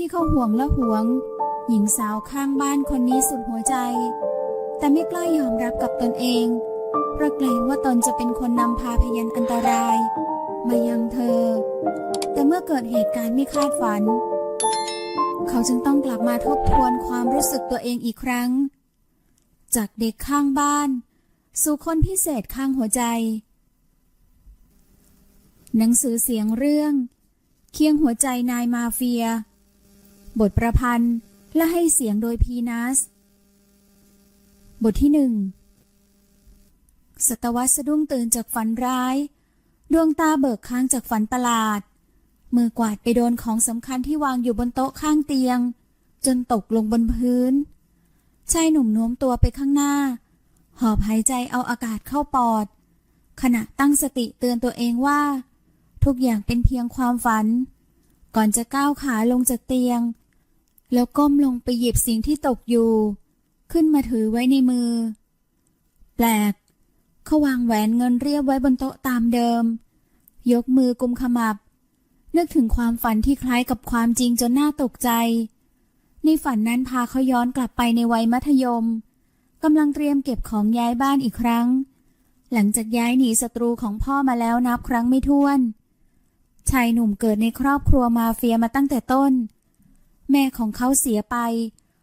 ที่เขาห่วงและหวง หญิงสาวข้างบ้านคนนี้สุดหัวใจ แต่ไม่กล้ายอมรับกับตนเองเพราะเกรงว่าตนจะเป็นคนนำพาพยันอันตราย มายังเธอ แต่เมื่อเกิดเหตุการณ์ไม่คาดฝัน เขาจึงต้องกลับมาทบทวนความรู้สึกตัวเองอีกครั้ง จากเด็กข้างบ้าน สู่คนพิเศษข้างหัวใจ หนังสือเสียงเรื่อง เคียงหัวใจนายมาเฟีย บทประพันธ์และให้เสียงโดยพีนัส บทที่หนึ่งสตวัตสะดุ้งตื่นจากฝันร้าย ดวงตาเบิกค้างจากฝันประหลาด มือกวาดไปโดนของสำคัญที่วางอยู่บนโต๊ะข้างเตียง จนตกลงบนพื้น ชายหนุ่มโน้มตัวไปข้างหน้า หอบหายใจเอาอากาศเข้าปอด ขณะตั้งสติเตือนตัวเองว่า ทุกอย่างเป็นเพียงความฝัน ก่อนจะก้าวขาลงจากเตียง แล้วก้มลงไปหยิบสิ่งที่ตกอยู่ ขึ้นมาถือไว้ในมือ แปลก เขาวางแหวนเงินเรียบไว้บนโต๊ะตามเดิม ยกมือกุมขมับ นึกถึงความฝันที่คล้ายกับความจริงจนน่าตกใจ ในฝันนั้นพาเขาย้อนกลับไปในวัยมัธยมกำลังเตรียมเก็บของย้ายบ้านอีกครั้ง หลังจากย้ายหนีศัตรูของพ่อมาแล้วนับครั้งไม่ถ้วน ชายหนุ่มเกิดในครอบครัวมาเฟียมาตั้งแต่ต้น แม่ของเขาเสียไป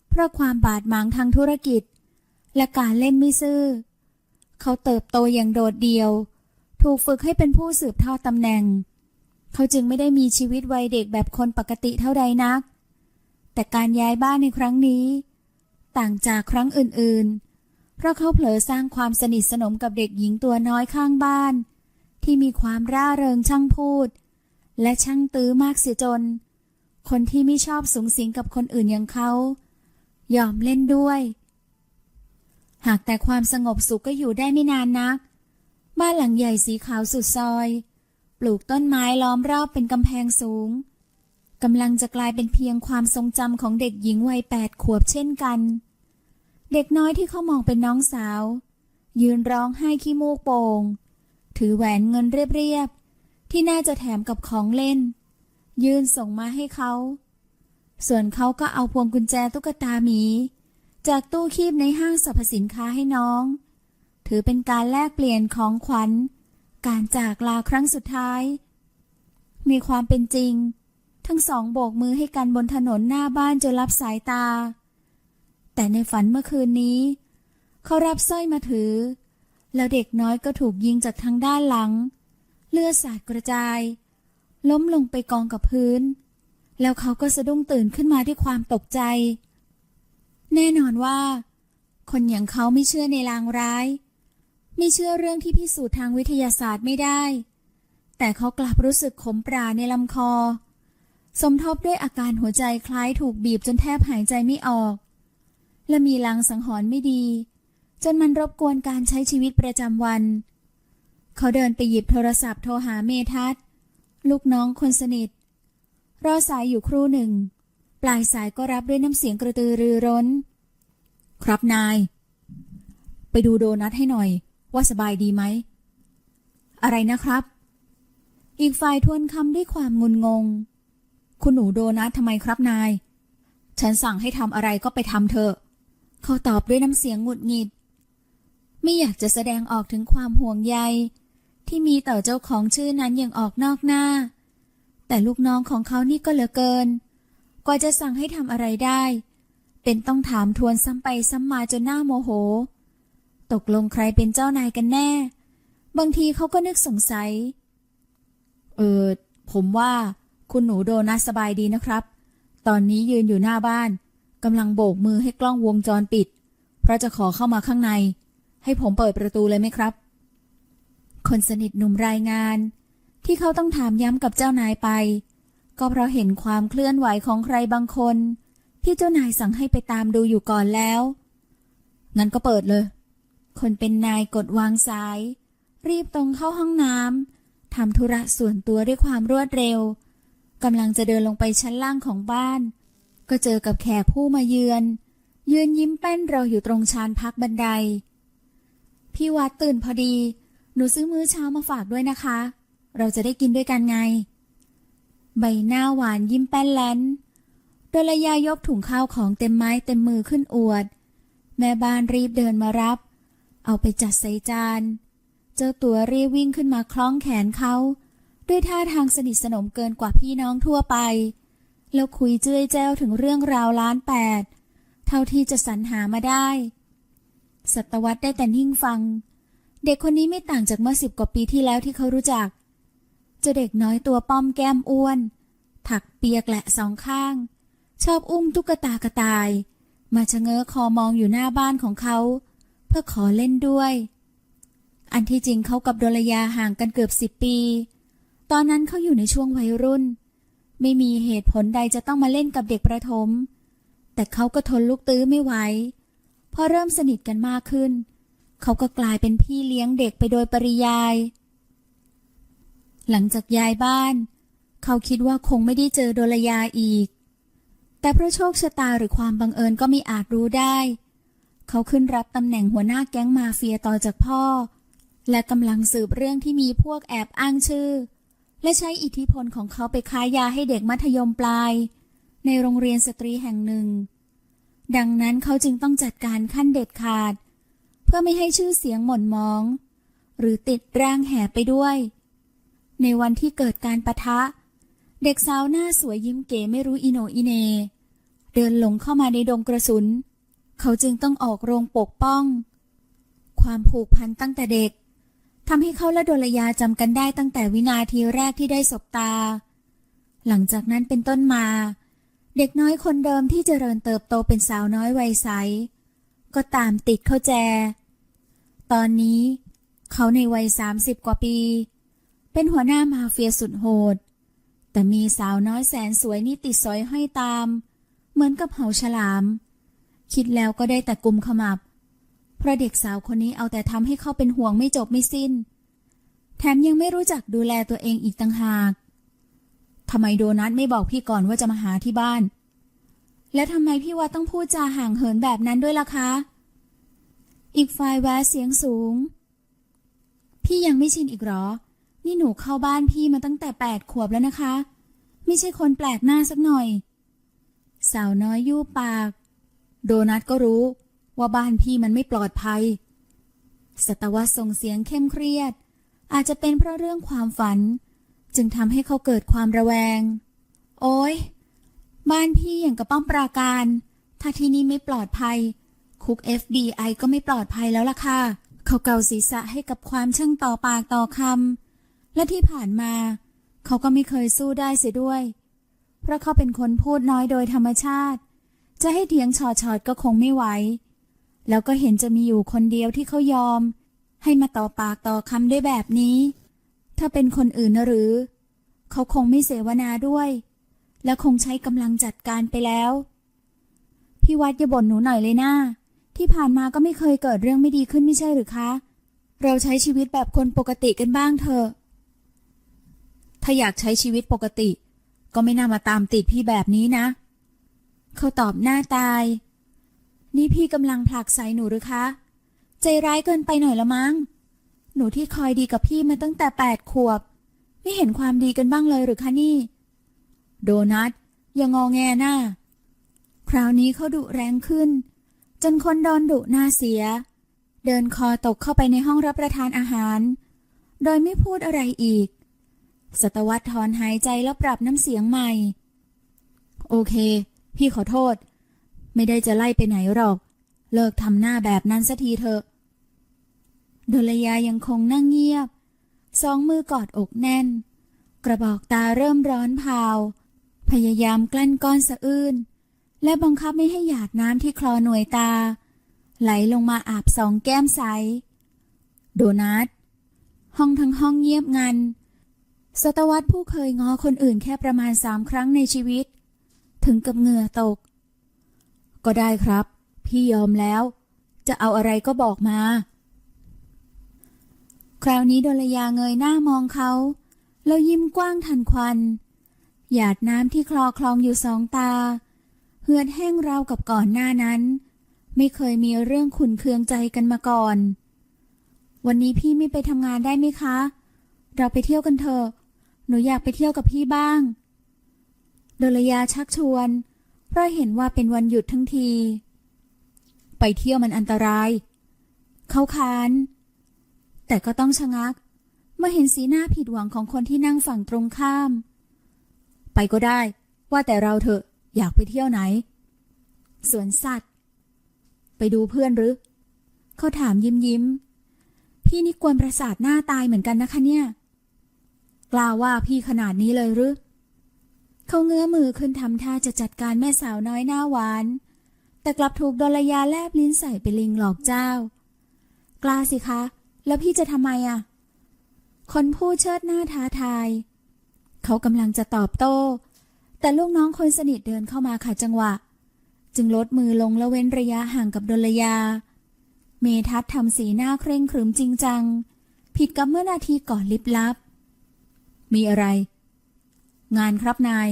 เพราะความบาดหมางทางธุรกิจ และการเล่นไม่ซื่อ เขาเติบโตอย่างโดดเดี่ยว ถูกฝึกให้เป็นผู้สืบทอดตำแหน่ง เขาจึงไม่ได้มีชีวิตวัยเด็กแบบคนปกติเท่าใดนัก แต่การย้ายบ้านในครั้งนี้ ต่างจากครั้งอื่นๆ เพราะเขาเผลอสร้างความสนิทสนมกับเด็กหญิงตัวน้อยข้างบ้าน ที่มีความร่าเริงช่างพูด และช่างตื้อมากเสียจน คนที่ไม่ชอบสูงสิงกับคนอื่นอย่างเขา ยอมเล่นด้วย หากแต่ความสงบสุขก็อยู่ได้ไม่นานนัก บ้านหลังใหญ่สีขาวสุดซอย ปลูกต้นไม้ล้อมรอบเป็นกำแพงสูงกำลังจะกลายเป็นเพียงความทรงจำของเด็กหญิงวัยแปดขวบเช่นกัน เด็กน้อยที่เขามองเป็นน้องสาว ยืนร้องไห้ขี้มูกโป่งถือแหวนเงินเรียบๆที่น่าจะแถมกับของเล่น ยื่นส่งมาให้เขา ส่วนเขาก็เอาพวงกุญแจตุ๊กตาหมี จากตู้คีบในห้างสรรพสินค้าให้น้อง ถือเป็นการแลกเปลี่ยนของขวัญ การจากลาครั้งสุดท้าย มีความเป็นจริง ทั้งสองโบกมือให้กันบนถนนหน้าบ้านจนรับสายตา แต่ในฝันเมื่อคืนนี้ เขารับสร้อยมาถือ แล้วเด็กน้อยก็ถูกยิงจากทางด้านหลัง เลือดสาดกระจาย ล้มลงไปกองกับพื้น แล้วเขาก็สะดุ้งตื่นขึ้นมาด้วยความตกใจ แน่นอนว่า คนอย่างเขาไม่เชื่อในลางร้าย ไม่เชื่อเรื่องที่พิสูจน์ทางวิทยาศาสตร์ไม่ได้ แต่เขากลับรู้สึกขมปราในลำคอ สมทบด้วยอาการหัวใจคล้ายถูกบีบจนแทบหายใจไม่ออก และมีลางสังหรณ์ไม่ดี จนมันรบกวนการใช้ชีวิตประจำวัน เขาเดินไปหยิบโทรศัพท์โทรหาเมทัศ ลูกน้องคนสนิท รอสายอยู่ครู่หนึ่ง ปลายสายก็รับด้วยน้ำเสียงกระตือรือร้น ครับนาย ไปดูโดนัทให้หน่อย ว่าสบายดีไหม อะไรนะครับ อีกฝ่ายทวนคำด้วยความงุนงง คุณหนูโดนัททำไมครับนาย ฉันสั่งให้ทำอะไรก็ไปทำเถอะ เขาตอบด้วยน้ำเสียงหงุดหงิด ไม่อยากจะแสดงออกถึงความห่วงใย ที่มีต่อเจ้าของชื่อนั้นอย่างออกนอกหน้า แต่ลูกน้องของเขานี่ก็เหลือเกิน กว่าจะสั่งให้ทำอะไรได้ เป็นต้องถามทวนซ้ำไปซ้ำมาจนหน้าโมโห ตกลงใครเป็นเจ้านายกันแน่ บางทีเขาก็นึกสงสัย เออ ผมว่าคุณหนูโดนัทสบายดีนะครับ ตอนนี้ยืนอยู่หน้าบ้านกำลังโบกมือให้กล้องวงจรปิด เพราะจะขอเข้ามาข้างใน ให้ผมเปิดประตูเลยไหมครับ คนสนิทหนุ่มรายงาน ที่เขาต้องถามย้ำกับเจ้านายไป ก็เพราะเห็นความเคลื่อนไหวของใครบางคน ที่เจ้านายสั่งให้ไปตามดูอยู่ก่อนแล้ว งั้นก็เปิดเลย คนเป็นนายกดวางสาย รีบตรงเข้าห้องน้ำทำธุระส่วนตัวด้วยความรวดเร็วกำลังจะเดินลงไปชั้นล่างของบ้าน ก็เจอกับแขกผู้มาเยือน ยืนยิ้มแป้นรออยู่ตรงชานพักบันได พี่วัดตื่นพอดี หนูซื้อมื้อเช้ามาฝากด้วยนะคะ เราจะได้กินด้วยกันไง ใบหน้าหวานยิ้มแป้นแลนดลยายกถุงข้าวของเต็มไม้เต็มมือขึ้นอวด แม่บ้านรีบเดินมารับ เอาไปจัดใส่จาน เจ้าตัวรีบวิ่งขึ้นมาคล้องแขนเขา ด้วยท่าทางสนิทสนมเกินกว่าพี่น้องทั่วไป แล้วคุยเจ้ยแจ้วถึงเรื่องราวล้านแปด เท่าที่จะสรรหามาได้ สัตวัตได้แต่นิ่งฟัง เด็กคนนี้ไม่ต่างจากเมื่อสิบกว่าปีที่แล้วที่เขารู้จักจ้าเด็กน้อยตัวป้อมแก้มอ้วน ถักเปียกแหละสองข้าง ชอบอุ้มตุ๊กตากระต่าย มาชะเง้อคอมองอยู่หน้าบ้านของเขา เพื่อขอเล่นด้วย อันที่จริงเขากับโดลยาห่างกันเกือบสิบปี ตอนนั้นเขาอยู่ในช่วงวัยรุ่น ไม่มีเหตุผลใดจะต้องมาเล่นกับเด็กประถม แต่เขาก็ทนลูกตื้อไม่ไหวพอเริ่มสนิทกันมากขึ้นเขาก็กลายเป็นพี่เลี้ยงเด็กไปโดยปริยาย หลังจากย้ายบ้าน เขาคิดว่าคงไม่ได้เจอโดลยาอีก แต่เพราะโชคชะตาหรือความบังเอิญก็ไม่อาจรู้ได้ เขาขึ้นรับตำแหน่งหัวหน้าแก๊งมาเฟียต่อจากพ่อ และกำลังสืบเรื่องที่มีพวกแอบอ้างชื่อ และใช้อิทธิพลของเขาไปค้ายาให้เด็กมัธยมปลาย ในโรงเรียนสตรีแห่งหนึ่งดังนั้นเขาจึงต้องจัดการขั้นเด็ดขาด พื่อไม่ให้ชื่อเสียงหม่นมอง หรือติดร่างแห่ไปด้วย ในวันที่เกิดการประทะ เด็กสาวหน้าสวยยิ้มเก๋ไม่รู้อิโนอิเน เดินหลงเข้ามาในดงกระสุน เขาจึงต้องออกโรงปกป้อง ความผูกพันตั้งแต่เด็กทำให้เขาและโดลยาจำกันได้ตั้งแต่วินาทีแรกที่ได้สบตา หลังจากนั้นเป็นต้นมา เด็กน้อยคนเดิมที่เจริญเติบโตเป็นสาวน้อยวัยใส ก็ตามติดเขาแจ ตอนนี้ เขาในวัยสามสิบกว่าปี เป็นหัวหน้ามาเฟียสุดโหด แต่มีสาวน้อยแสนสวยนี่ติดสอยห้อยตาม เหมือนกับเห่าฉลาม คิดแล้วก็ได้แต่กลุมขมับ เพราะเด็กสาวคนนี้เอาแต่ทำให้เขาเป็นห่วงไม่จบไม่สิ้น แถมยังไม่รู้จักดูแลตัวเองอีกต่างหากทำไมโดนัทไม่บอกพี่ก่อนว่าจะมาหาที่บ้าน และทำไมพี่ว่าต้องพูดจาห่างเหินแบบนั้นด้วยล่ะคะ อีกฝ่ายแวะเสียงสูง พี่ยังไม่ชินอีกหรอ นี่หนูเข้าบ้านพี่มาตั้งแต่แปดขวบแล้วนะคะ ไม่ใช่คนแปลกหน้าสักหน่อย สาวน้อยยู่ปาก โดนัทก็รู้ว่าบ้านพี่มันไม่ปลอดภัย สตวรรษส่งเสียงเข้มเครียด อาจจะเป็นเพราะเรื่องความฝัน จึงทำให้เขาเกิดความระแวง โอ้ยบ้านพี่อย่างกับป้อมปราการ ถ้าที่นี่ไม่ปลอดภัย คุก FBI ก็ไม่ปลอดภัยแล้วล่ะค่ะ เขาเกาศีรษะให้กับความช่างต่อปากต่อคำ และที่ผ่านมา เขาก็ไม่เคยสู้ได้เสียด้วย เพราะเขาเป็นคนพูดน้อยโดยธรรมชาติ จะให้เถียงชอชอดก็คงไม่ไหว แล้วก็เห็นจะมีอยู่คนเดียวที่เขายอม ให้มาต่อปากต่อคำด้วยแบบนี้ ถ้าเป็นคนอื่นนะหรือ เขาคงไม่เสวนาด้วย และคงใช้กำลังจัดการไปแล้วพี่วัดอย่าบ่นหนูหน่อยเลยนะ ที่ผ่านมาก็ไม่เคยเกิดเรื่องไม่ดีขึ้นไม่ใช่หรือคะ เราใช้ชีวิตแบบคนปกติกันบ้างเถอะ ถ้าอยากใช้ชีวิตปกติ ก็ไม่น่ามาตามติดพี่แบบนี้นะ เขาตอบหน้าตาย นี่พี่กำลังผลักใส่หนูหรือคะ ใจร้ายเกินไปหน่อยละมั้ง หนูที่คอยดีกับพี่มาตั้งแต่แปดขวบ ไม่เห็นความดีกันบ้างเลยหรือคะนี่ โดนัทอย่างงอแงหน้า คราวนี้เขาดุแรงขึ้น จนคนโดนดุหน้าเสีย เดินคอตกเข้าไปในห้องรับประทานอาหาร โดยไม่พูดอะไรอีก สตวัตถอนหายใจแล้วปรับน้ำเสียงใหม่ โอเค พี่ขอโทษ ไม่ได้จะไล่ไปไหนหรอก เลิกทำหน้าแบบนั้นสักทีเถอะโดลยายังคงนั่งเงียบ สองมือกอดอกแน่น กระบอกตาเริ่มร้อนเผาพยายามกลั้นก้อนสะอื้น และบังคับไม่ให้หยาดน้ำที่คลอหน่วยตา ไหลลงมาอาบสองแก้มใส โดนัทห้องทั้งห้องเงียบงัน สตวัตผู้เคยง้อคนอื่นแค่ประมาณสามครั้งในชีวิต ถึงกับเหงื่อตก ก็ได้ครับ พี่ยอมแล้ว จะเอาอะไรก็บอกมา คราวนี้โดลยาเงยหน้ามองเขา แล้วยิ้มกว้างทันควัน หยาดน้ำที่คลอคลองอยู่สองตา เหือดแห้งราวกับก่อนหน้านั้น ไม่เคยมีเรื่องขุนเคืองใจกันมาก่อน วันนี้พี่ไม่ไปทำงานได้ไหมคะ เราไปเที่ยวกันเถอะ หนูอยากไปเที่ยวกับพี่บ้างโดลยาชักชวน เพราะเห็นว่าเป็นวันหยุดทั้งที ไปเที่ยวมันอันตราย เขาค้าน แต่ก็ต้องชะงัก เมื่อเห็นสีหน้าผิดหวังของคนที่นั่งฝั่งตรงข้าม ไปก็ได้ ว่าแต่เราเถอะ อยากไปเที่ยวไหน สวนสัตว์ ไปดูเพื่อนหรือ เขาถามยิ้มยิ้ม พี่นี่กวนประสาทหน้าตายเหมือนกันนะคะเนี่ย กล้าว่าพี่ขนาดนี้เลยหรือ เขาเงื้อมือขึ้นทำท่าจะจัดการแม่สาวน้อยหน้าหวาน แต่กลับถูกดลยาแลบลิ้นใส่ไปนลิงหลอกเจ้า กล้าสิคะ แล้วพี่จะทำไมอะ คนพูดเชิดหน้าท้าทาย เขากำลังจะตอบโต้ แต่ลูกน้องคนสนิทเดินเข้ามาขัดจังหวะ จึงลดมือลงและเว้นระยะห่างกับดลยา เมทัศทำสีหน้าเคร่งขรึมจริงจัง ผิดกับเมื่อนาทีก่อนลิบลับ มีอะไร งานครับนาย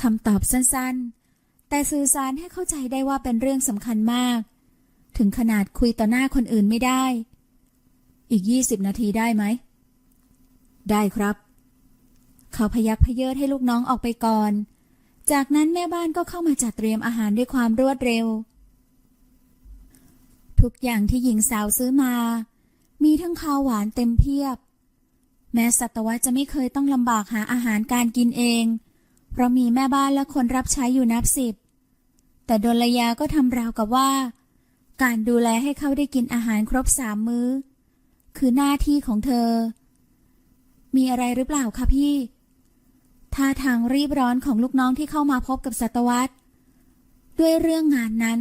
คำตอบสั้นๆ แต่สื่อสารให้เข้าใจได้ว่าเป็นเรื่องสำคัญมาก ถึงขนาดคุยต่อหน้าคนอื่นไม่ได้ อีกยี่สิบนาทีได้ไหม ได้ครับ เขาพยักพเยิดให้ลูกน้องออกไปก่อน จากนั้นแม่บ้านก็เข้ามาจัดเตรียมอาหารด้วยความรวดเร็ว ทุกอย่างที่หญิงสาวซื้อมา มีทั้งข้าวหวานเต็มเพียบ แม้สัตวะจะไม่เคยต้องลำบากหาอาหารการกินเอง เพราะมีแม่บ้านและคนรับใช้อยู่นับสิบ แต่ดลยาก็ทำราวกับว่า การดูแลให้เขาได้กินอาหารครบสามมื้อ คือหน้าที่ของเธอ มีอะไรหรือเปล่าคะพี่ ท่าทางรีบร้อนของลูกน้องที่เข้ามาพบกับสัตวัตด้วยเรื่องงานนั้น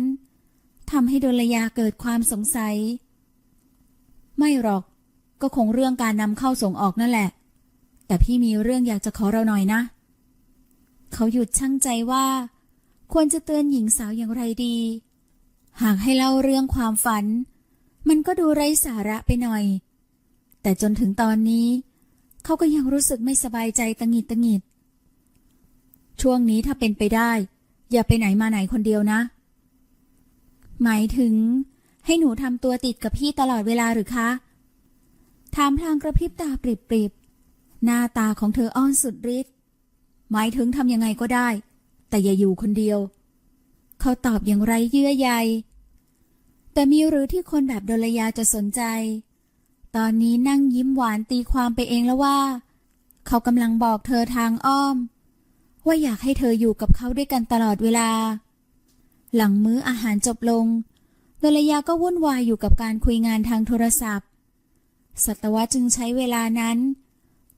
ทำให้ดลยาเกิดความสงสัย ไม่หรอก ก็คงเรื่องการนำเข้าส่งออกนั่นแหละ แต่พี่มีเรื่องอยากจะขอเราหน่อยนะ เขาหยุดชั่งใจว่า ควรจะเตือนหญิงสาวอย่างไรดี หากให้เล่าเรื่องความฝัน มันก็ดูไร้สาระไปหน่อย แต่จนถึงตอนนี้ เขาก็ยังรู้สึกไม่สบายใจตังหิดตังหิด ช่วงนี้ถ้าเป็นไปได้ อย่าไปไหนมาไหนคนเดียวนะ หมายถึง ให้หนูทำตัวติดกับพี่ตลอดเวลาหรือคะถามพลางกระพริบตาปริบๆ หน้าตาของเธออ้อนสุดฤทธิ์หมายถึงทำยังไงก็ได้ แต่อย่าอยู่คนเดียว เขาตอบอย่างไรเยื่อใย แต่มีหรือที่คนแบบดลยาจะสนใจ ตอนนี้นั่งยิ้มหวานตีความไปเองแล้วว่า เขากำลังบอกเธอทางอ้อม ว่าอยากให้เธออยู่กับเขาด้วยกันตลอดเวลา หลังมื้ออาหารจบลงดลยาก็วุ่นวายอยู่กับการคุยงานทางโทรศัพท์ สัตวะจึงใช้เวลานั้น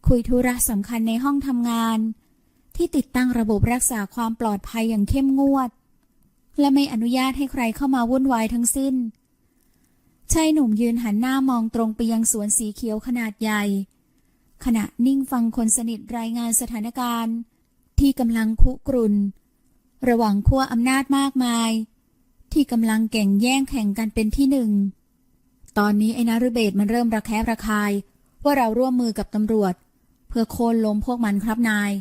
คุยธุระสำคัญในห้องทำงาน ที่ติดตั้งระบบรักษาความปลอดภัยอย่างเข้มงวด และไม่อนุญาตให้ใครเข้ามาวุ่นวายทั้งสิ้นชายหนุ่มยืนหันหน้ามองตรงไปยังสวนสีเขียวขนาดใหญ่ ขณะนิ่งฟังคนสนิทรายงานสถานการณ์ ที่กำลังคุกรุน ระหว่างขั้วอำนาจมากมาย ที่กำลังแก่งแย่งแข่งกันเป็นที่หนึ่ง ตอนนี้ไอ้นารุเบศมันเริ่มระแคะระคาย ว่าเราร่วมมือกับตำรวจ เพื่อโค่นล้มพวกมันครับนาย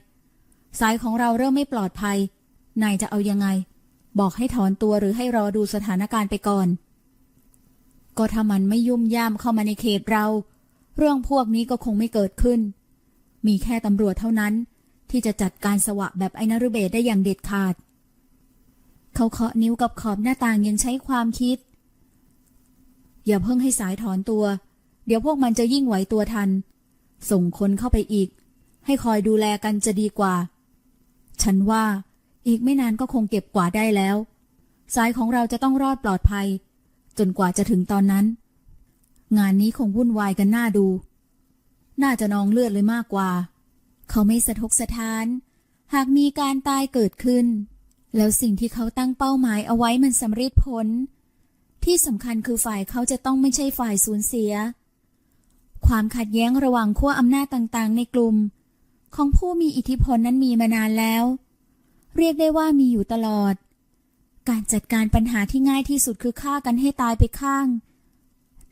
สายของเราเริ่มไม่ปลอดภัย นายจะเอายังไง บอกให้ถอนตัวหรือให้รอดูสถานการณ์ไปก่อน ก็ถ้ามันไม่ยุ่มย่ามเข้ามาในเขตเรา เรื่องพวกนี้ก็คงไม่เกิดขึ้น มีแค่ตำรวจเท่านั้น ที่จะจัดการสวะแบบไอ้นรุเบศได้อย่างเด็ดขาด เขาเคาะนิ้วกับขอบหน้าต่างยังใช้ความคิด อย่าเพิ่งให้สายถอนตัว เดี๋ยวพวกมันจะยิ่งไหวตัวทัน ส่งคนเข้าไปอีก ให้คอยดูแลกันจะดีกว่า ฉันว่าอีกไม่นานก็คงเก็บกว่าได้แล้ว สายของเราจะต้องรอดปลอดภัย จนกว่าจะถึงตอนนั้น งานนี้คงวุ่นวายกันหน้าดู น่าจะนองเลือดเลยมากกว่า เขาไม่สะทกสะท้าน หากมีการตายเกิดขึ้น แล้วสิ่งที่เขาตั้งเป้าหมายเอาไว้มันสำเร็จผล ที่สำคัญคือฝ่ายเขาจะต้องไม่ใช่ฝ่ายสูญเสีย ความขัดแย้งระหว่างขั้วอำนาจต่างๆ ในกลุ่ม ของผู้มีอิทธิพลนั้นมีมานานแล้ว เรียกได้ว่ามีอยู่ตลอด การจัดการปัญหาที่ง่ายที่สุดคือฆ่ากันให้ตายไปข้าง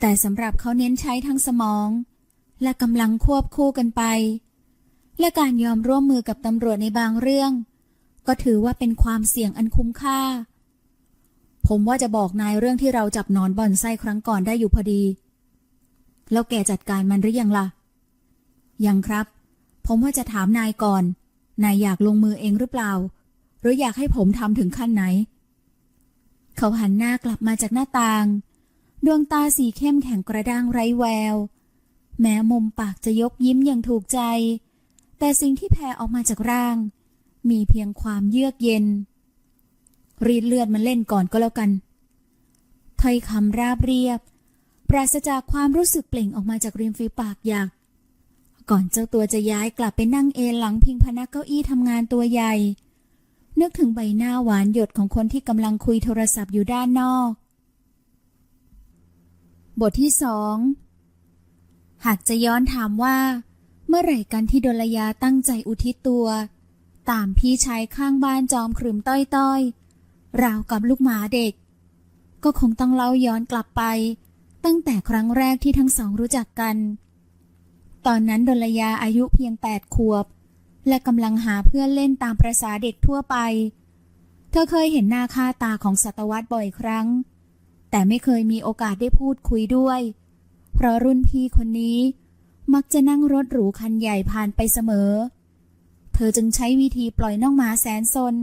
แต่สำหรับเขาเน้นใช้ทั้งสมอง และกำลังควบคู่กันไป และการยอมร่วมมือกับตำรวจในบางเรื่อง ก็ถือว่าเป็นความเสี่ยงอันคุ้มค่า ผมว่าจะบอกนายเรื่องที่เราจับนอนบ่อนไส้ครั้งก่อนได้อยู่พอดี แล้วแกจัดการมันหรือยังล่ะ ยังครับ ผมว่าจะถามนายก่อน นายอยากลงมือเองหรือเปล่า หรืออยากให้ผมทำถึงขั้นไหน เขาหันหน้ากลับมาจากหน้าต่าง ดวงตาสีเข้มแข็งกระด้างไร้แวว แม้มุมปากจะยกยิ้มอย่างถูกใจ แต่สิ่งที่แผ่ออกมาจากร่าง มีเพียงความเยือกเย็น รีดเลือดมันเล่นก่อนก็แล้วกันถ้อยคำราบเรียบ ปราศจากความรู้สึกเปล่งออกมาจากริมฝีปากหยักก่อนเจ้าตัวจะย้ายกลับไปนั่งเอนหลังพิงพนักเก้าอี้ทำงานตัวใหญ่ นึกถึงใบหน้าหวานหยดของคนที่กำลังคุยโทรศัพท์อยู่ด้านนอก บทที่สองหากจะย้อนถามว่า เมื่อไหร่กันที่ดลยาตั้งใจอุทิศตัว ตามพี่ชายข้างบ้านจอมขรึมต้อยๆ ราวกับลูกหมาเด็ก ก็คงต้องเล่าย้อนกลับไป ตั้งแต่ครั้งแรกที่ทั้งสองรู้จักกัน ตอนนั้นดลยาอายุเพียงแปดขวบ และกำลังหาเพื่อนเล่นตามประษาเด็กทั่วไป เธอเคยเห็นหน้าค่าตาของสัตวัตบ่อยครั้ง แต่ไม่เคยมีโอกาสได้พูดคุยด้วย เพราะรุ่นพี่คนนี้ มักจะนั่งรถหรูคันใหญ่ผ่านไปเสมอ เธอจึงใช้วิธีปล่อยน้องหมาแสนซน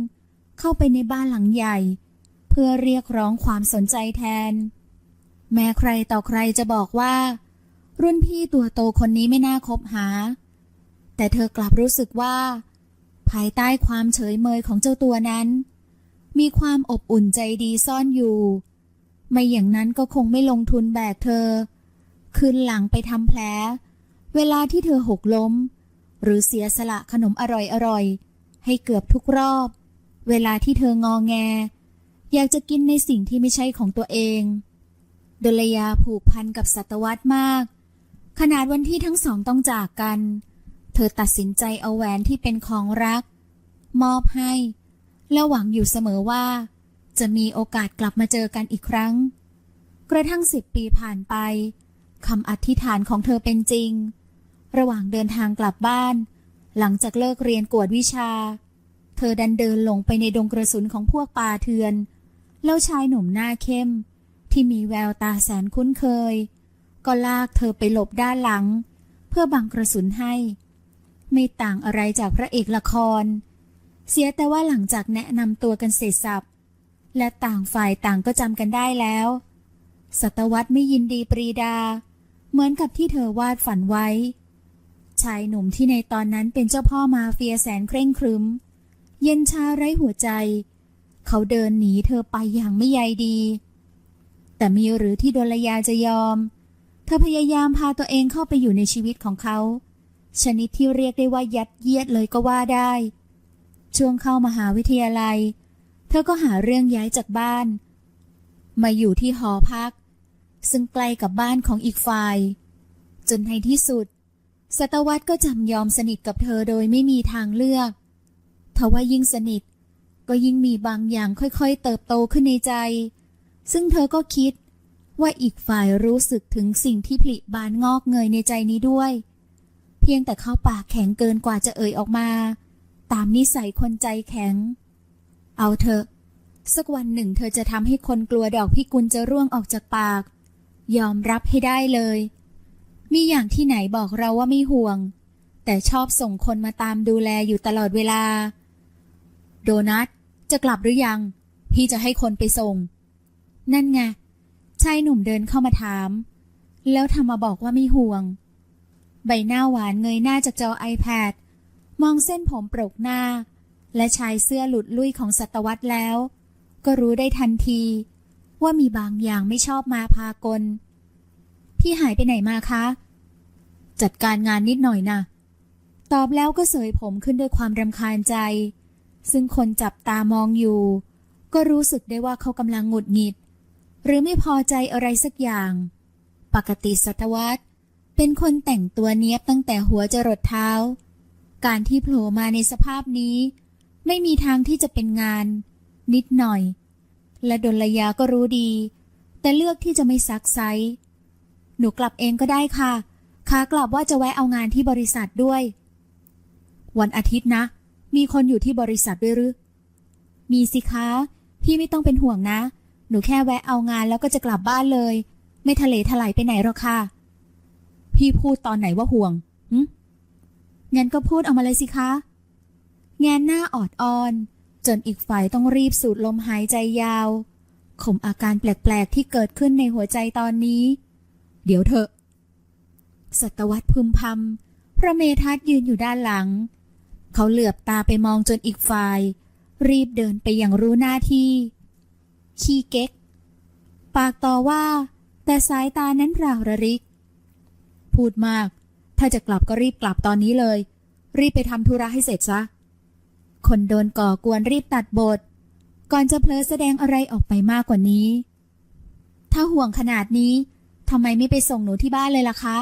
เข้าไปในบ้านหลังใหญ่ เพื่อเรียกร้องความสนใจแทน แม้ใครต่อใครจะบอกว่า รุ่นพี่ตัวโตคนนี้ไม่น่าคบหา แต่เธอกลับรู้สึกว่า ภายใต้ความเฉยเมยของเจ้าตัวนั้น มีความอบอุ่นใจดีซ่อนอยู่ ไม่อย่างนั้นก็คงไม่ลงทุนแบกเธอ คืนหลังไปทำแผล เวลาที่เธอหกล้ม หรือเสียสละขนมอร่อยๆ ให้เกือบทุกรอบ เวลาที่เธองอแง อยากจะกินในสิ่งที่ไม่ใช่ของตัวเอง ดลยาผูกพันกับสัตวัตมาก ขนาดวันที่ทั้งสองต้องจากกัน เธอตัดสินใจเอาแหวนที่เป็นของรัก มอบให้ และหวังอยู่เสมอว่า จะมีโอกาสกลับมาเจอกันอีกครั้ง กระทั่งสิบปีผ่านไปคำอธิษฐานของเธอเป็นจริง ระหว่างเดินทางกลับบ้าน หลังจากเลิกเรียนกวดวิชา เธอดันเดินลงไปในดงกระสุนของพวกป่าเถือน แล้วชายหนุ่มหน้าเข้ม ที่มีแววตาแสนคุ้นเคย ก็ลากเธอไปหลบด้านหลัง เพื่อบังกระสุนให้ ไม่ต่างอะไรจากพระเอกละคร เสียแต่ว่าหลังจากแนะนำตัวกันเสร็จสับและต่างฝ่ายต่างก็จำกันได้แล้ว สัตวัตไม่ยินดีปรีดา เหมือนกับที่เธอวาดฝันไว้ ชายหนุ่มที่ในตอนนั้นเป็นเจ้าพ่อมาเฟียแสนเคร่งครึม เย็นชาไร้หัวใจ เขาเดินหนีเธอไปอย่างไม่ใยดี แต่มีหรือที่ดลยาจะยอม เธอพยายามพาตัวเองเข้าไปอยู่ในชีวิตของเขา ชนิดที่เรียกได้ว่ายัดเยียดเลยก็ว่าได้ ช่วงเข้ามหาวิทยาลัย เธอก็หาเรื่องย้ายจากบ้าน มาอยู่ที่หอพัก ซึ่งใกล้กับบ้านของอีกฝ่าย จนในที่สุด สตวัตก็จำยอมสนิทกับเธอโดยไม่มีทางเลือกทว่ายิ่งสนิท ก็ยิ่งมีบางอย่างค่อยๆ เติบโตขึ้นในใจ ซึ่งเธอก็คิดว่าอีกฝ่ายรู้สึกถึงสิ่งที่ผลิบานงอกเงยในใจนี้ด้วย เพียงแต่เข้าปากแข็งเกินกว่าจะเอ่ยออกมา ตามนิสัยคนใจแข็ง เอาเถอะ สักวันหนึ่งเธอจะทำให้คนกลัวดอกพิกุลจะร่วงออกจากปาก ยอมรับให้ได้เลย มีอย่างที่ไหนบอกเราว่าไม่ห่วง แต่ชอบส่งคนมาตามดูแลอยู่ตลอดเวลา โดนัทจะกลับหรือยัง พี่จะให้คนไปส่ง นั่นไงชายหนุ่มเดินเข้ามาถาม แล้วทำมาบอกว่าไม่ห่วง ใบหน้าหวานเงยหน้าจากจอ iPad มองเส้นผมปรกหน้า และชายเสื้อหลุดลุ่ยของสัตวัตแล้ว ก็รู้ได้ทันที ว่ามีบางอย่างไม่ชอบมาพากล พี่หายไปไหนมาคะ จัดการงานนิดหน่อยนะ ตอบแล้วก็เสยผมขึ้นด้วยความรำคาญใจ ซึ่งคนจับตามองอยู่ ก็รู้สึกได้ว่าเขากำลังหงุดหงิด หรือไม่พอใจอะไรสักอย่าง ปกติสัตวัตเป็นคนแต่งตัวเนี้ยบตั้งแต่หัวจรดเท้า การที่โผล่มาในสภาพนี้ ไม่มีทางที่จะเป็นงาน นิดหน่อย และดลยาก็รู้ดี แต่เลือกที่จะไม่ซักไซ หนูกลับเองก็ได้ค่ะขากลับว่าจะแวะเอางานที่บริษัทด้วย วันอาทิตย์นะ มีคนอยู่ที่บริษัทด้วยหรือ มีสิคะ พี่ไม่ต้องเป็นห่วงนะ หนูแค่แวะเอางานแล้วก็จะกลับบ้านเลย ไม่ทะเลถลายไปไหนหรอกค่ะ พี่พูดตอนไหนว่าห่วงหึงั้นก็พูดออกมาเลยสิคะ แงนหน้าออดออน จนอีกฝ่ายต้องรีบสูดลมหายใจยาวข่มอาการแปลกๆที่เกิดขึ้นในหัวใจตอนนี้ เดี๋ยวเถอะสัตวัตพึมพำพระเมทัศยืนอยู่ด้านหลัง เขาเหลือบตาไปมองจนอีกฝ่าย รีบเดินไปอย่างรู้หน้าที่ ขี้เก๊ก ปากต่อว่า แต่สายตานั้นเปล่าระริก พูดมาก ถ้าจะกลับก็รีบกลับตอนนี้เลย รีบไปทำธุระให้เสร็จซะ คนโดนก่อกวนรีบตัดบท ก่อนจะเพลอแสดงอะไรออกไปมากกว่านี้ ถ้าห่วงขนาดนี้ ทำไมไม่ไปส่งหนูที่บ้านเลยล่ะคะ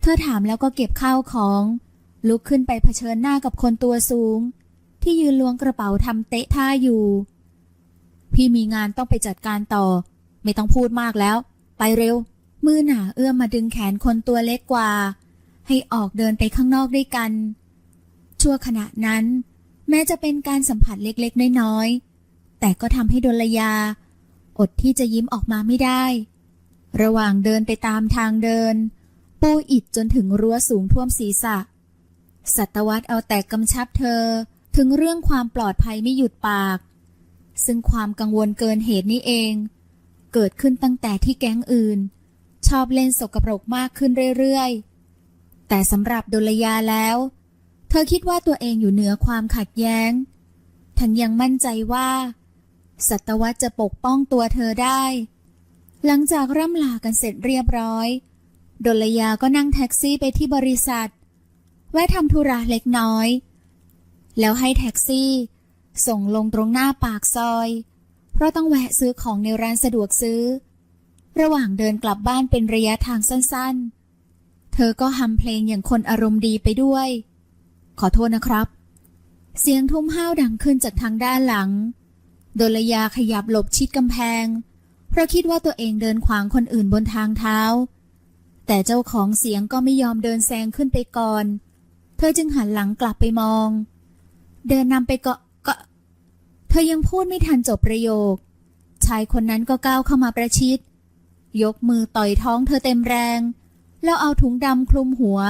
เธอถามแล้วก็เก็บข้าวของ ลุกขึ้นไปเผชิญหน้ากับคนตัวสูง ที่ยืนล้วงกระเป๋าทำเตะท่าอยู่ พี่มีงานต้องไปจัดการต่อ ไม่ต้องพูดมากแล้ว ไปเร็ว มือหนาเอื้อมมาดึงแขนคนตัวเล็กกว่า ให้ออกเดินไปข้างนอกด้วยกัน ชั่วขณะนั้น แม้จะเป็นการสัมผัสเล็กๆน้อยๆแต่ก็ทำให้ดลยา อดที่จะยิ้มออกมาไม่ได้ ระหว่างเดินไปตามทางเดิน ปูอิดจนถึงรั้วสูงท่วมศีรษะ สัตวัตเอาแต่กำชับเธอถึงเรื่องความปลอดภัยไม่หยุดปาก ซึ่งความกังวลเกินเหตุนี้เอง เกิดขึ้นตั้งแต่ที่แก๊งอื่น ชอบเล่นสกปรกมากขึ้นเรื่อยๆ แต่สำหรับดลยาแล้ว เธอคิดว่าตัวเองอยู่เหนือความขัดแย้ง ทั้งยังมั่นใจว่า สัตวัตจะปกป้องตัวเธอได้ หลังจากร่ำลากันเสร็จเรียบร้อย ดลยาก็นั่งแท็กซี่ไปที่บริษัท แวะทำธุระเล็กน้อย แล้วให้แท็กซี่ ส่งลงตรงหน้าปากซอย เพราะต้องแวะซื้อของในร้านสะดวกซื้อ ระหว่างเดินกลับบ้านเป็นระยะทางสั้นๆ เธอก็ฮัมเพลงอย่างคนอารมณ์ดีไปด้วย ขอโทษนะครับ เสียงทุ่มห้าวดังขึ้นจากทางด้านหลังโดลยาขยับหลบชิดกำแพง เพราะคิดว่าตัวเองเดินขวางคนอื่นบนทางเท้า แต่เจ้าของเสียงก็ไม่ยอมเดินแซงขึ้นไปก่อน เธอจึงหันหลังกลับไปมอง เดินนำไปเกาะก็เธอยังพูดไม่ทันจบประโยค ชายคนนั้นก็ก้าวเข้ามาประชิด ยกมือต่อยท้องเธอเต็มแรง แล้วเอาถุงดำคลุมหัว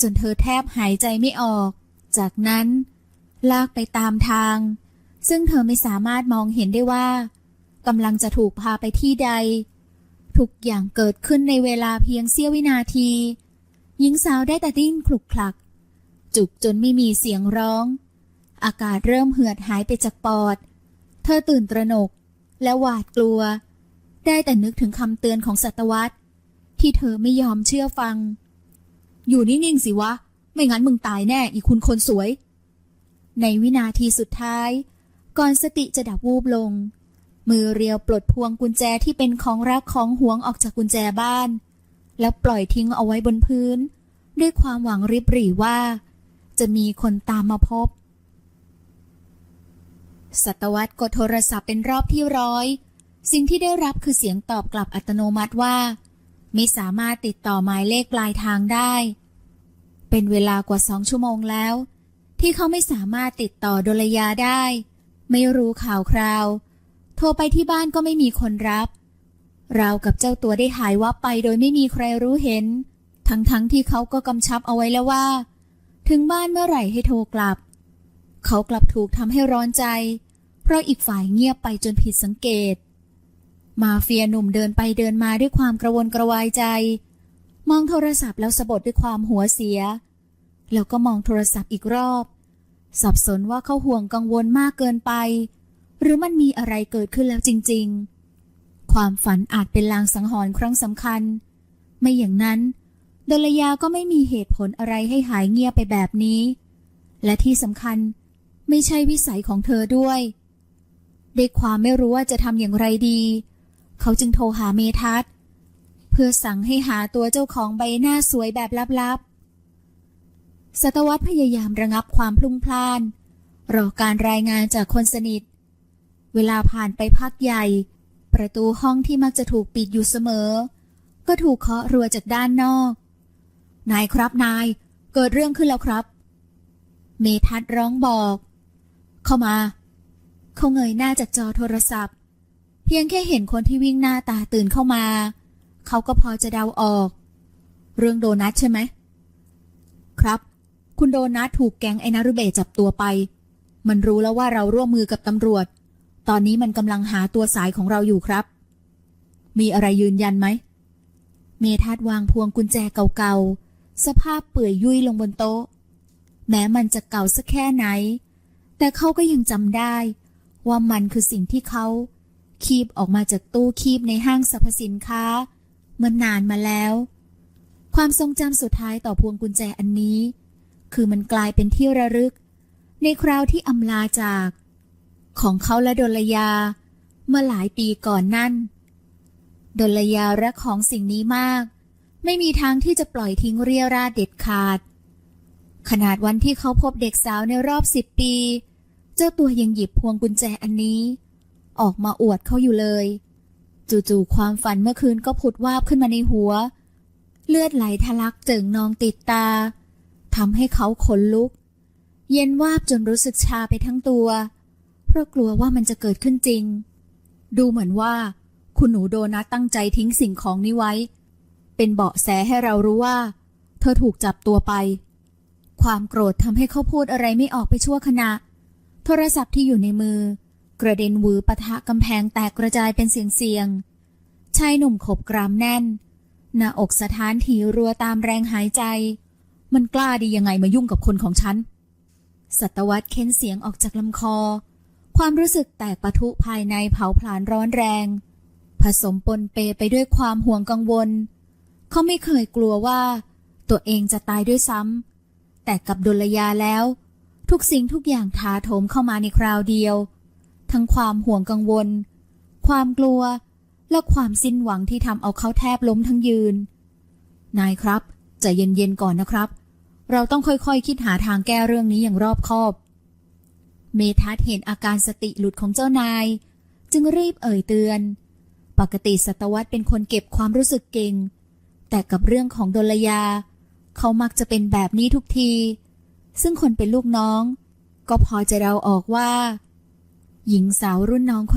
จนเธอแทบหายใจไม่ออก จากนั้น ลากไปตามทาง ซึ่งเธอไม่สามารถมองเห็นได้ว่า กำลังจะถูกพาไปที่ใด ทุกอย่างเกิดขึ้นในเวลาเพียงเสี้ยววินาที หญิงสาวได้แต่ดิ้นคลุกคลัก จุกจนไม่มีเสียงร้อง อากาศเริ่มเหือดหายไปจากปอด เธอตื่นตระหนกและหวาดกลัว ได้แต่นึกถึงคำเตือนของสัตวัตที่เธอไม่ยอมเชื่อฟัง อยู่นิ่งๆสิวะ ไม่งั้นมึงตายแน่อีคุณคนสวย ในวินาทีสุดท้าย ก่อนสติจะดับวูบลง มือเรียวปลดพวงกุญแจที่เป็นของรักของหวงออกจากกุญแจบ้าน แล้วปล่อยทิ้งเอาไว้บนพื้น ด้วยความหวังริบหรี่ว่า จะมีคนตามมาพบสัตวัตกดโทรศัพท์เป็นรอบที่ร้อย สิ่งที่ได้รับคือเสียงตอบกลับอัตโนมัติว่า ไม่สามารถติดต่อหมายเลขปลายทางได้ เป็นเวลากว่าสองชั่วโมงแล้ว ที่เขาไม่สามารถติดต่อดลยาได้ ไม่รู้ข่าวคราว โทรไปที่บ้านก็ไม่มีคนรับราวกับเจ้าตัวได้หายวับไปโดยไม่มีใครรู้เห็น ทั้งๆทที่เขาก็กำชับเอาไว้แล้วว่า ถึงบ้านเมื่อไหร่ให้โทรกลับ เขากลับถูกทำให้ร้อนใจ เพราะอีกฝ่ายเงียบไปจนผิดสังเกต มาเฟียหนุ่มเดินไปเดินมาด้วยความกระวนกระวายใจ มองโทรศัพท์แล้วสะบดด้วยความหัวเสีย แล้วก็มองโทรศัพท์อีกรอบ สับสนว่าเขาห่วงกังวลมากเกินไป หรือมันมีอะไรเกิดขึ้นแล้วจริง ๆ ความฝันอาจเป็นลางสังหรณ์ครั้งสำคัญ ไม่อย่างนั้นดลยาก็ไม่มีเหตุผลอะไรให้หายเงียบไปแบบนี้ และที่สำคัญไม่ใช่วิสัยของเธอด้วยด้วยความไม่รู้ว่าจะทำอย่างไรดี เขาจึงโทรหาเมทัศเพื่อสั่งให้หาตัวเจ้าของใบหน้าสวยแบบลับๆ สัตวัตพยายามระงับความพลุ่งพล่าน รอการรายงานจากคนสนิท เวลาผ่านไปพักใหญ่ ประตูห้องที่มักจะถูกปิดอยู่เสมอ ก็ถูกเคาะรัวจากด้านนอก นายครับนาย เกิดเรื่องขึ้นแล้วครับ เมทัศร้องบอก เข้ามา เขาเงยหน้าจากจอโทรศัพท์ เพียงแค่เห็นคนที่วิ่งหน้าตาตื่นเข้ามา เขาก็พอจะเดาออก เรื่องโดนัทใช่ไหม ครับ คุณโดนัทถูกแก๊งไอนารุเบจับตัวไป มันรู้แล้วว่าเราร่วมมือกับตำรวจ ตอนนี้มันกำลังหาตัวสายของเราอยู่ครับ มีอะไรยืนยันไหม เมทัศน์วางพวงกุญแจเก่าๆ สภาพเปื่อยยุ่ยลงบนโต๊ะ แม้มันจะเก่าสักแค่ไหน แต่เขาก็ยังจำได้ ว่ามันคือสิ่งที่เขา คีบออกมาจากตู้คีบในห้างสรรพสินค้า เมื่อนานมาแล้ว ความทรงจำสุดท้ายต่อพวงกุญแจอันนี้ คือมันกลายเป็นที่ระลึก ในคราวที่อำลาจาก ของเขาและดลยา เมื่อหลายปีก่อนนั่น ดลยารักของสิ่งนี้มาก ไม่มีทางที่จะปล่อยทิ้งเรียราเด็ดขาด ขนาดวันที่เขาพบเด็กสาวในรอบสิบปี เจ้าตัวยังหยิบพวงกุญแจอันนี้ ออกมาอวดเขาอยู่เลย จู่ๆความฝันเมื่อคืนก็ผุดวาบขึ้นมาในหัว เลือดไหลทะลักเจิ่งนองติดตาทำให้เขาขนลุก เย็นวาบจนรู้สึกชาไปทั้งตัวเราะกลัวว่ามันจะเกิดขึ้นจริง ดูเหมือนว่า คุณหนูโดนัทตั้งใจทิ้งสิ่งของนี้ไว้ เป็นเบาะแสให้เรารู้ว่า เธอถูกจับตัวไป ความโกรธทำให้เขาพูดอะไรไม่ออกไปชั่วขณะ โทรศัพท์ที่อยู่ในมือ กระเด็นหวือปะทะกำแพงแตกกระจายเป็นเสียงๆชายหนุ่มขบกรามแน่น หน้าอกสถานถีรัวตามแรงหายใจ มันกล้าดียังไงมายุ่งกับคนของฉันสัตวัตเค้นเสียงออกจากลำคอ ความรู้สึกแตกปะทุภายในเผาผลาญร้อนแรง ผสมปนเปไปด้วยความห่วงกังวล เขาไม่เคยกลัวว่า ตัวเองจะตายด้วยซ้ำแต่กับดุลยาแล้ว ทุกสิ่งทุกอย่างถาโถมเข้ามาในคราวเดียว ทั้งความห่วงกังวล ความกลัว และความสิ้นหวังที่ทำเอาเขาแทบล้มทั้งยืน นายครับใจเย็นๆก่อนนะครับ เราต้องค่อยๆคคิดหาทางแก้เรื่องนี้อย่างรอบคอบ เมทัศเห็นอาการสติหลุดของเจ้านาย จึงรีบเอ่ยเตือน ปกติสัตวัตเป็นคนเก็บความรู้สึกเก่ง แต่กับเรื่องของดลยา เขามักจะเป็นแบบนี้ทุกที ซึ่งคนเป็นลูกน้อง ก็พอจะเราออกว่า หญิงสาวรุ่นน้องคน